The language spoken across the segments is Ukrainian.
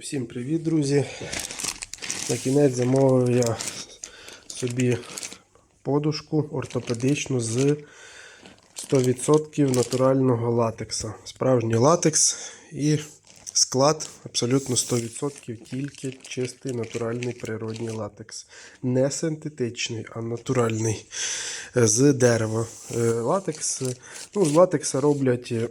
Всім привіт, друзі! На кінець замовив я собі подушку ортопедичну з 100% натурального латекса. Справжній латекс і склад абсолютно 100% тільки чистий натуральний природній латекс. Не синтетичний, а натуральний з дерева. Е, Латекс, ну, з латекса роблять е,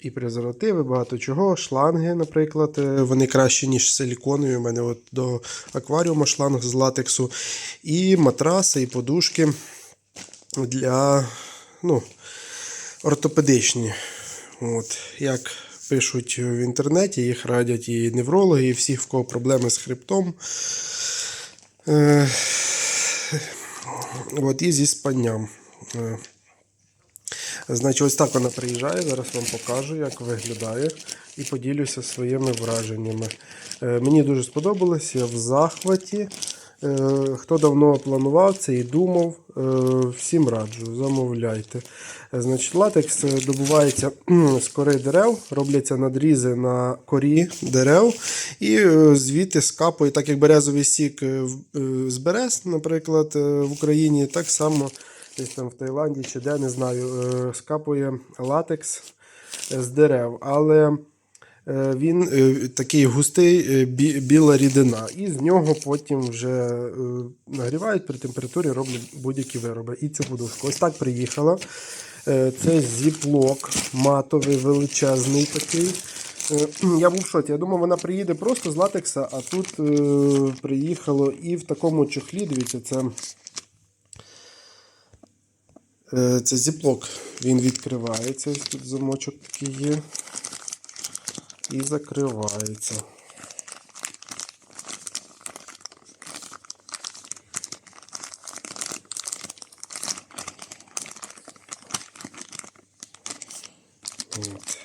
і презервативи, багато чого. Шланги, наприклад, е, вони кращі, ніж силіконові. У мене от до акваріума шланг з латексу. І матраси, і подушки для ну, ортопедичні. От, як пишуть в інтернеті, їх радять і неврологи, і всі, в кого проблеми з хребтом. От, і зі спанням. Е, Значить, ось так вона приїжджає. Зараз вам покажу, як виглядає, і поділюся своїми враженнями. Е, Мені дуже сподобалось, я в захваті. Е, Хто давно планував це і думав, е, всім раджу, замовляйте. Е, Значить, латекс добувається з кори дерев, робляться надрізи на корі дерев, і звідти скапує, так як березовий сік з берез, наприклад, в Україні, так само десь там в Таїланді чи де, не знаю, скапує латекс з дерев. Але він е, такий густий, е, біла рідина. І з нього потім вже е, нагрівають при температурі, роблять будь-які вироби. І цю подушку. Ось так приїхала. Е, Це зіплок матовий, величезний такий. Е, Я був в шоці. Я думав, вона приїде просто з латекса, а тут е, приїхало і в такому чохлі. Дивіться, це. Е, Це зіплок. Він відкривається. Тут замочок такий є. І закривається. От.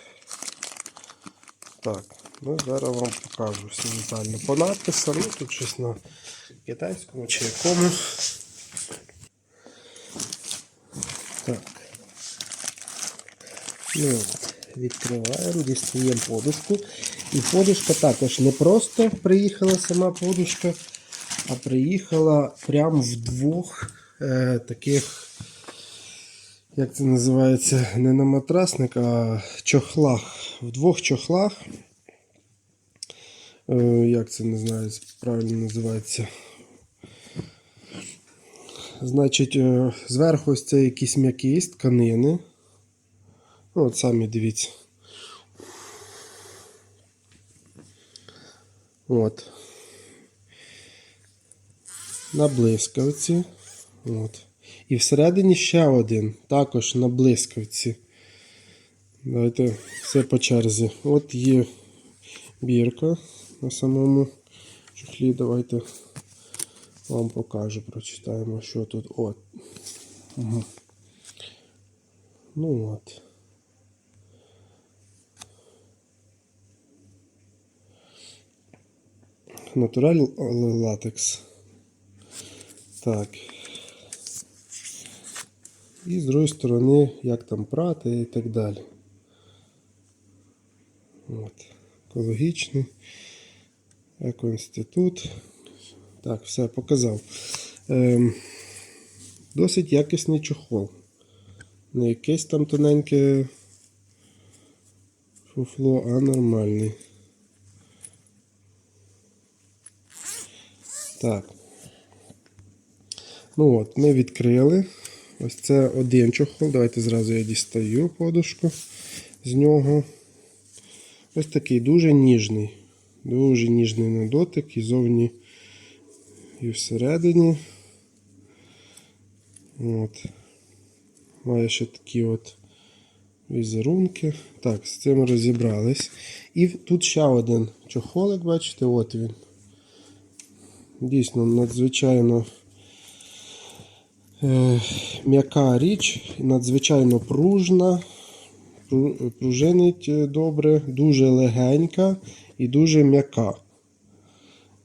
Так, ну зараз вам покажу все детально. По надписам, ну тут щось на китайському чи якому. Так. Ну, от, відкриваємо, дістаємо подушку. І подушка також не просто приїхала сама подушка, а приїхала прямо в двох е, таких, як це називається, не на матрасник, а чохлах. В двох чохлах. Е, як це не знаю, правильно називається. Значить, е, зверху ось це якісь м'які тканини. Ну, от самі дивіться. От. На блискавці. От. І всередині ще один. Також на блискавці. Давайте все по черзі. От є бірка на самому чохлі. Давайте вам покажу, прочитаємо, що тут. От. Угу. Ну от. Натуральний латекс. Так. І з другої сторони, як там прати і так далі. От. Екологічний. Екоінститут. Так, все, показав. Ем, досить якісний чохол. Не якесь там тоненьке фуфло, а нормальний. Так. Ну от, ми відкрили. Ось це один чохол. Давайте зразу я дістаю подушку з нього. Ось такий дуже ніжний. Дуже ніжний на дотик і зовні і всередині. От. Має ще такі от візерунки. Так, з цим розібрались. І тут ще один чохолик, бачите, от він. Дійсно надзвичайно е, м'яка річ, надзвичайно пружна, пружинить е, добре, дуже легенька і дуже м'яка.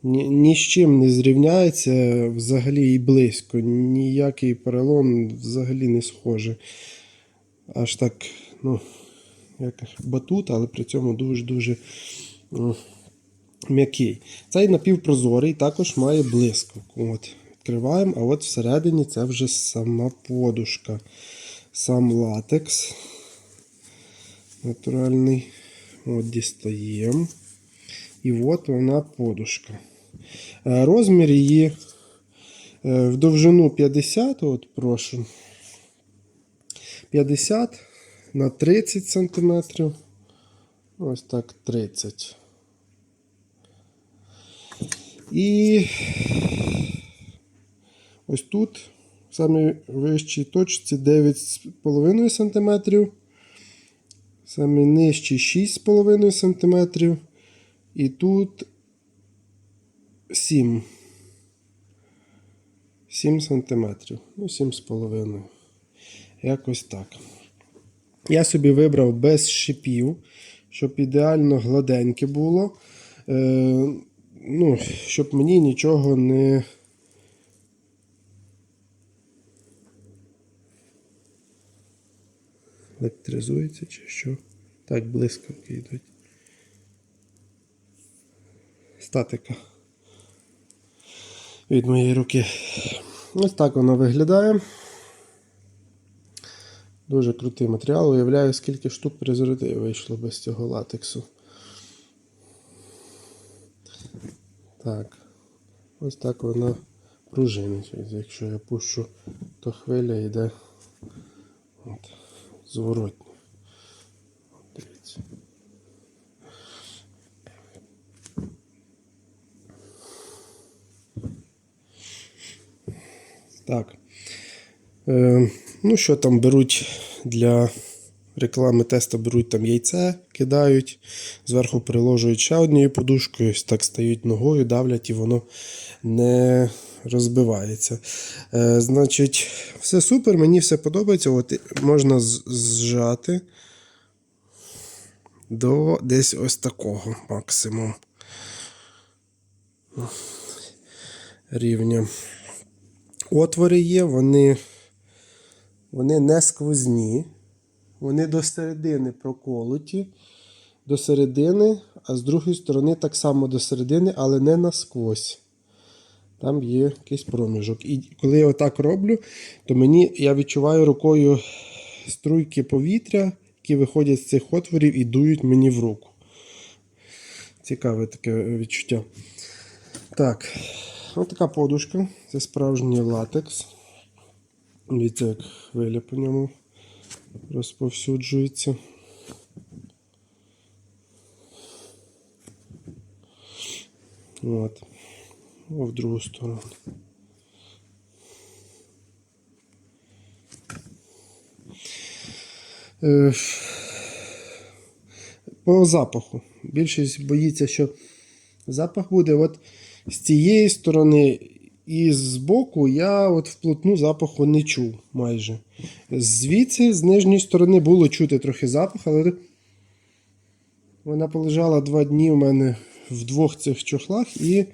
Ні, ні з чим не зрівняється взагалі і близько. Ніякий перелом взагалі не схоже. Аж так, ну, як батут, але при цьому дуже-дуже м, м'який. Цей напівпрозорий також має блискавку. От, відкриваємо, а от всередині це вже сама подушка. Сам латекс. Натуральний. От дістаємо. І от вона подушка. Е, Розмір її е, в довжину 50, от прошу. 50 на 30 см. Ось так 30. І ось тут, в самій вищій точці 9,5 см. Самий нижчий 6,5 см. І тут 7. 7 сантиметрів. Ну, 7,5. Якось так. Я собі вибрав без шипів, щоб ідеально гладеньке було. Ну, щоб мені нічого не. Електризується чи що? Так, блискавки йдуть. Статика від моєї руки. Ось так воно виглядає. Дуже крутий матеріал. Уявляю, скільки штук презервативів вийшло без цього латексу. Так. Ось так вона пружинить. Якщо я пущу, то хвиля йде от, зворотньо. Дивіться. Так. Е, ну, що там беруть для реклами теста, беруть там яйце, кидають, зверху приложують ще однією подушкою, так стають ногою, давлять і воно не розбивається. Е, значить, все супер, мені все подобається. От можна зжати до десь ось такого максимум рівня. Отвори є, вони, вони не сквозні, вони до середини проколоті, до середини, а з другої сторони так само до середини, але не насквозь. Там є якийсь проміжок. І коли я отак роблю, то мені я відчуваю рукою струйки повітря, які виходять з цих отворів і дують мені в руку. Цікаве таке відчуття. Так, ось така подушка. Це справжній латекс. Дивіться, як хвиля по ньому розповсюджується. От. О, в другу сторону. Е, По запаху. Більшість боїться, що запах буде. От з цієї сторони і з боку я от вплотну запаху не чув майже. Звідси, з нижньої сторони, було чути трохи запах, але вона полежала два дні у мене в двох цих чохлах і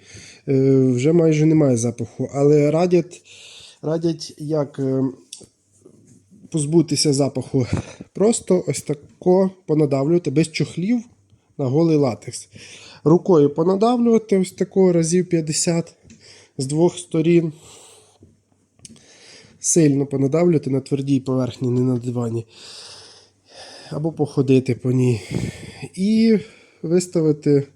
е, вже майже немає запаху. Але радять, радять як е, позбутися запаху. Просто ось тако понадавлювати без чохлів на голий латекс. Рукою понадавлювати ось тако разів 50 з двох сторін. Сильно понадавлювати на твердій поверхні, не на дивані. Або походити по ній. І виставити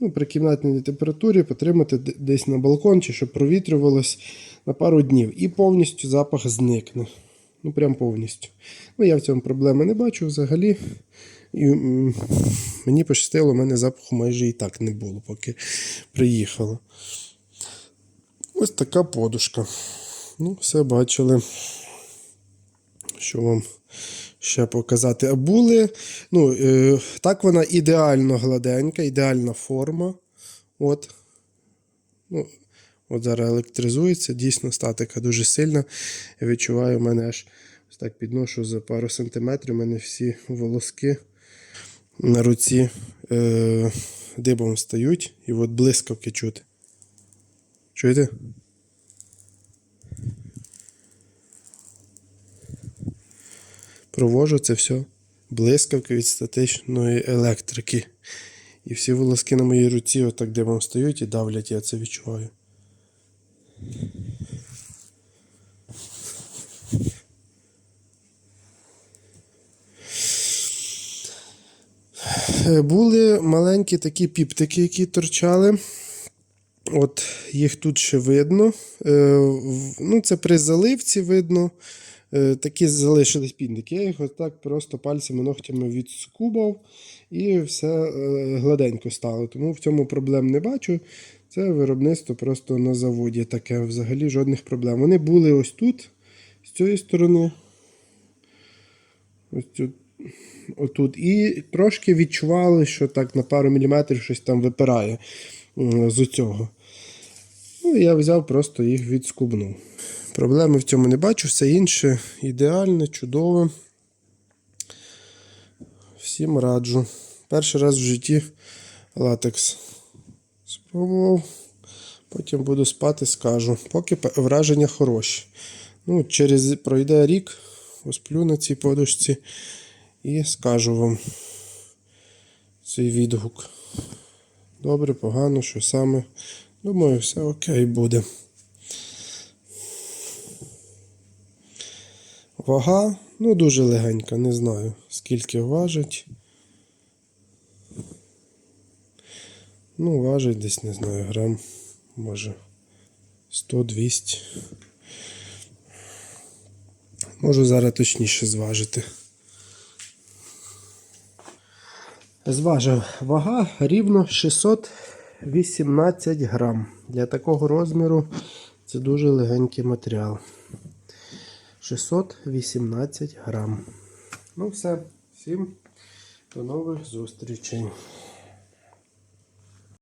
ну, при кімнатній температурі, потримати десь на балкон, чи щоб провітрювалось на пару днів. І повністю запах зникне. Ну, прям повністю. Ну, я в цьому проблеми не бачу взагалі. І, мені пощастило, у мене запаху майже і так не було, поки приїхала. Ось така подушка. Ну, все бачили. Що вам ще показати? А були. Ну, е, так вона ідеально гладенька, ідеальна форма. От. Ну, от зараз електризується, дійсно статика дуже сильна. Я відчуваю, мене аж так підношу за пару сантиметрів, у мене всі волоски на руці е, дибом стають, і от блискавки чути. Чуєте? Провожу це все блискавки від статичної електрики. І всі волоски на моїй руці отак димом стають і давлять, я це відчуваю. Були маленькі такі піптики, які торчали. От їх тут ще видно. Е, ну, це при заливці видно. Е, такі залишились піндики. Я їх отак просто пальцями ногтями відскубав і все е, гладенько стало. Тому в цьому проблем не бачу. Це виробництво просто на заводі таке, взагалі жодних проблем. Вони були ось тут, з цієї сторони. Ось тут отут. І трошки відчували, що так на пару міліметрів щось там випирає з цього. Ну, я взяв, просто їх відскубнув. Проблеми в цьому не бачу, все інше ідеальне, чудове. Всім раджу. Перший раз в житті латекс спробував. Потім буду спати, скажу. Поки враження хороші. Ну, через пройде рік, посплю на цій подушці і скажу вам свій відгук. Добре, погано, що саме. Думаю, все окей буде. Вага, ну, дуже легенька, не знаю, скільки важить. Ну, важить десь, не знаю, грам, може 100-200. Можу зараз точніше зважити. Зважив вага рівно 618 грам. Для такого розміру це дуже легенький матеріал. 618 грам. Ну все, всім до нових зустрічей.